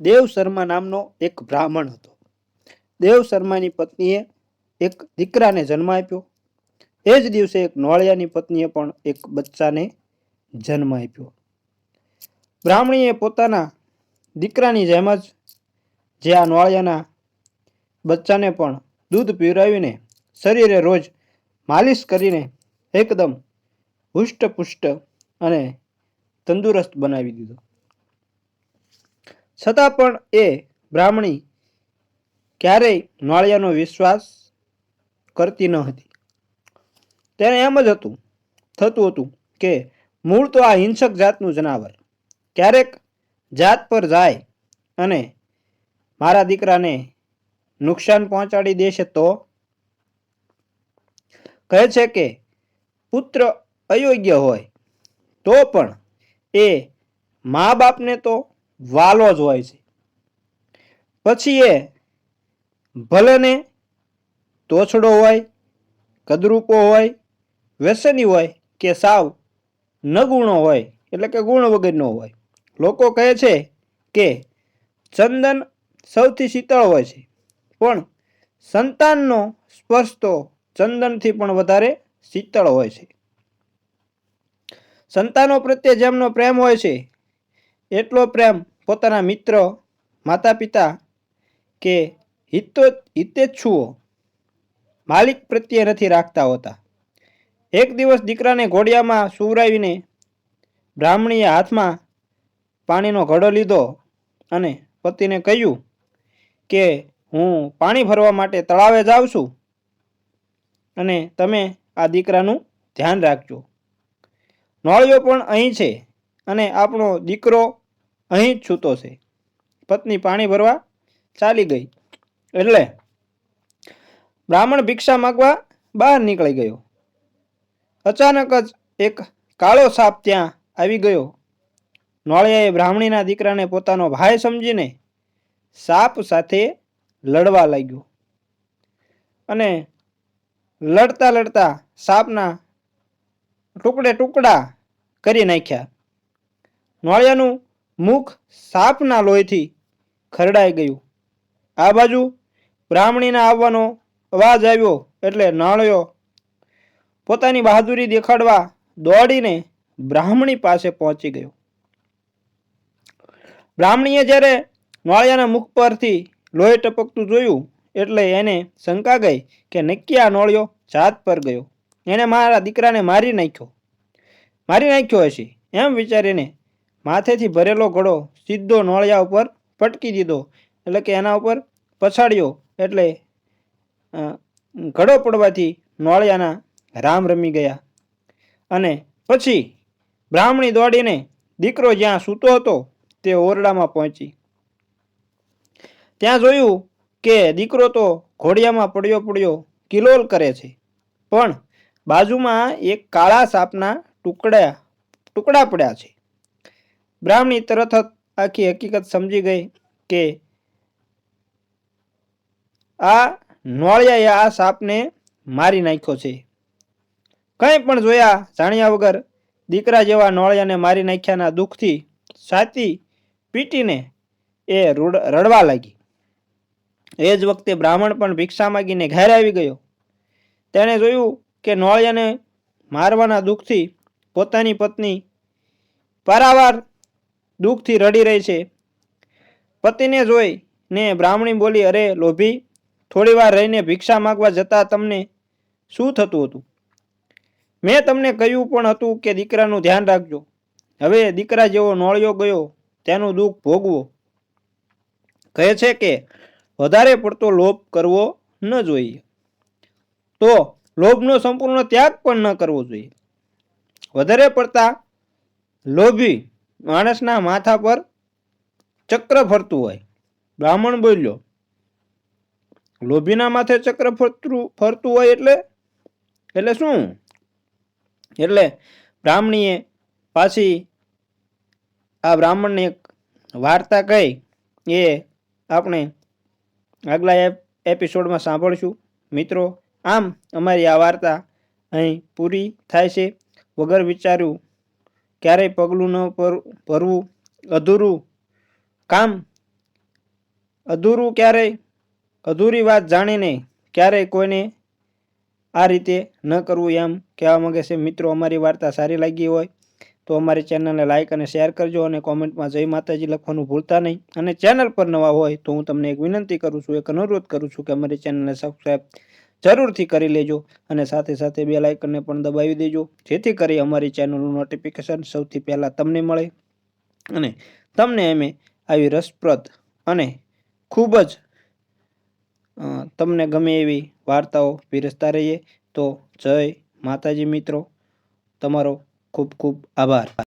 દેવ શર્મા નામનો એક બ્રાહ્મણ હતો. દેવ શર્માની પત્નીએ એક દીકરાને જન્મ આપ્યો. એ જ દિવસે એક નોળિયાની પત્નીએ પણ એક બચ્ચાને જન્મ આપ્યો. બ્રાહ્મણીએ પોતાના દીકરાની જેમ જ જે આ નોળિયાના બચ્ચાને પણ દૂધ પીવરાવીને શરીરે રોજ માલિશ કરીને એકદમ હુષ્ટપુષ્ટ અને તંદુરસ્ત બનાવી દીધો. છતાં પણ એ બ્રાહ્મણી ક્યારેય નાળિયાનો વિશ્વાસ કરતી ન હતી. તેને એમ જ હતું, થતું હતું કે મૂળ તો આ હિંસક જાતનું જનાવર. ક્યારેક જાત પર જાય અને મારા દીકરાને નુકસાન પહોંચાડી દેશે તો? કહે છે કે પુત્ર અયોગ્ય હોય તો પણ એ મા બાપને તો વાલો જ હોય છે. પછી એ ભલેને તોછડો હોય, કદરૂપો હોય, વ્યસની હોય કે સાવ નગુણો હોય, એટલે કે ગુણ વગરનો હોય. લોકો કહે છે કે ચંદન સૌથી શીતળ હોય છે. પણ સંતાનનો સ્પર્શ તો ચંદનથી પણ વધારે શીતળ હોય છે. સંતાનો પ્રત્યે જેમનો પ્રેમ હોય છે, એટલો પ્રેમ પોતાના મિત્ર માતા પિતા કે હિતો હિતેચ્છુઓ માલિક પ્રત્યે નથી રાખતા હોતા. એક દિવસ દીકરાને ઘોડિયામાં સુવરાવીને બ્રાહ્મણીએ હાથમાં પાણીનો ઘડો લીધો અને પતિને કહ્યું કે, હું પાણી ભરવા માટે તળાવે જાઉં છું અને તમે આ દીકરાનું ધ્યાન રાખજો. નોળિયો પણ અહીં છે અને આપણો દીકરો અહીં જ છૂતો છે. પત્ની પાણી ભરવા ચાલી ગઈ. એટલે બ્રાહ્મણ ભિક્ષા માગવા બહાર નીકળી ગયો. અચાનક જ એક કાળો સાપ ત્યાં આવી ગયો. નોળિયાએ બ્રાહ્મણીના દીકરાને પોતાનો ભાઈ સમજીને સાપ સાથે લડવા લાગ્યો. અને લડતા લડતા સાપના ટુકડે ટુકડા કરી નાખ્યા. નોળિયાનું મુખ સાપના લોહીથી ખરડાઈ ગયું. આ બાજુ બ્રાહ્મણીના આવવાનો અવાજ આવ્યો એટલે નાળિયો પોતાની બહાદુરી દેખાડવા દોડીને બ્રાહ્મણી પાસે પહોંચી ગયો. બ્રાહ્મણીએ જ્યારે નોળિયાના મુખ પરથી લોહી ટપકતું જોયું એટલે એને શંકા ગઈ કે નક્કી આ નોળિયો જાત પર ગયો. એણે મારા દીકરાને મારી નાખ્યો. મારી નાખ્યો હશે. એમ વિચારીને માથેથી ભરેલો ઘડો સીધો નોળિયા ઉપર પટકી દીધો. એટલે કે એના ઉપર પછાડ્યો. એટલે ઘડો પડવાથી નોળિયાના રામ રમી ગયા. અને પછી બ્રાહ્મણી દોડીને દીકરો જ્યાં સૂતો હતો તે ઓરડામાં પહોંચી. ત્યાં જોયું કે દીકરો તો ઘોડિયામાં પડ્યો પડ્યો કિલોલ કરે છે. પણ બાજુમાં એક કાળા સાપના ટુકડા ટુકડા પડ્યા છે. બ્રાહ્મણી તરત જ આખી હકીકત સમજી ગઈ કે આ નોળિયાએ આ સાપને મારી નાખ્યો છે. કંઈ પણ જોયા જાણ્યા વગર દીકરા જેવા નોળિયાને મારી નાખ્યાના દુઃખથી છાતી પીટીને એ રૂડ- રડવા લાગી. એ જ વખતે બ્રાહ્મણ પણ ભિક્ષા માગીને ઘેર આવી ગયો. તેણે જોયું કે નોળિયાને મારવાના દુઃખથી પોતાની પત્ની પારાવાર દુઃખથી રડી રહી છે. પતિને જોઈ ને બ્રાહ્મણી બોલી, અરે લોભી, થોડી વાર રહીને ભિક્ષા માગવા જતાં તમને શું થતું હતું? મેં તમને કહ્યું પણ હતું કે દીકરાનું ધ્યાન રાખજો. હવે દીકરા જેવો નોળિયો ગયો, તેનું દુઃખ ભોગવો. કહે છે કે, વધારે પડતો લોભ કરવો ન જોઈએ. તો લોભનો સંપૂર્ણ ત્યાગ પણ ન કરવો જોઈએ. વધારે પડતા લોભી માણસના માથા પર ચક્ર ફરતું હોય. બ્રાહ્મણ બોલ્યો, લોભીના માથે ચક્ર ફરતું ફરતું હોય એટલે? એટલે શું? એટલે બ્રાહ્મણીએ પાછી આ બ્રાહ્મણને એક વાર્તા કહી. એ આપણે આગલા એપ- એપિસોડમાં સાંભળશું. મિત્રો, આમ અમારી આ વાર્તા અહીં પૂરી થાય છે. વગર વિચાર્યું ક્યારેય પગલું ન ભરવું, અધૂરું કામ. અધૂરું ક્યારેય, અધૂરી વાત જાણીને ક્યારેય કોઈને આ રીતે ન કરવું એમ કહેવા માંગે છે. મિત્રો, અમારી વાર્તા સારી લાગી હોય તો અમારી ચેનલને લાઇક અને શેર કરજો અને કોમેન્ટમાં જય માતાજી લખવાનું ભૂલતા નહીં. અને ચેનલ પર નવા હોય તો હું તમને એક વિનંતી કરું છું, એક અનુરોધ કરું છું કે અમારી ચેનલને સબસ્ક્રાઈબ જરૂરથી કરી લેજો અને સાથે સાથે બે લાઇકનને પણ દબાવી દેજો. જેથી કરી અમારી ચેનલનું નોટિફિકેશન સૌથી પહેલાં તમને મળે અને તમને અમે આવી રસપ્રદ અને ખૂબ જ તમને ગમે એવી વાર્તાઓ પીરસતા રહીએ. તો જય માતાજી મિત્રો. તમારો ખૂબ ખૂબ આભાર.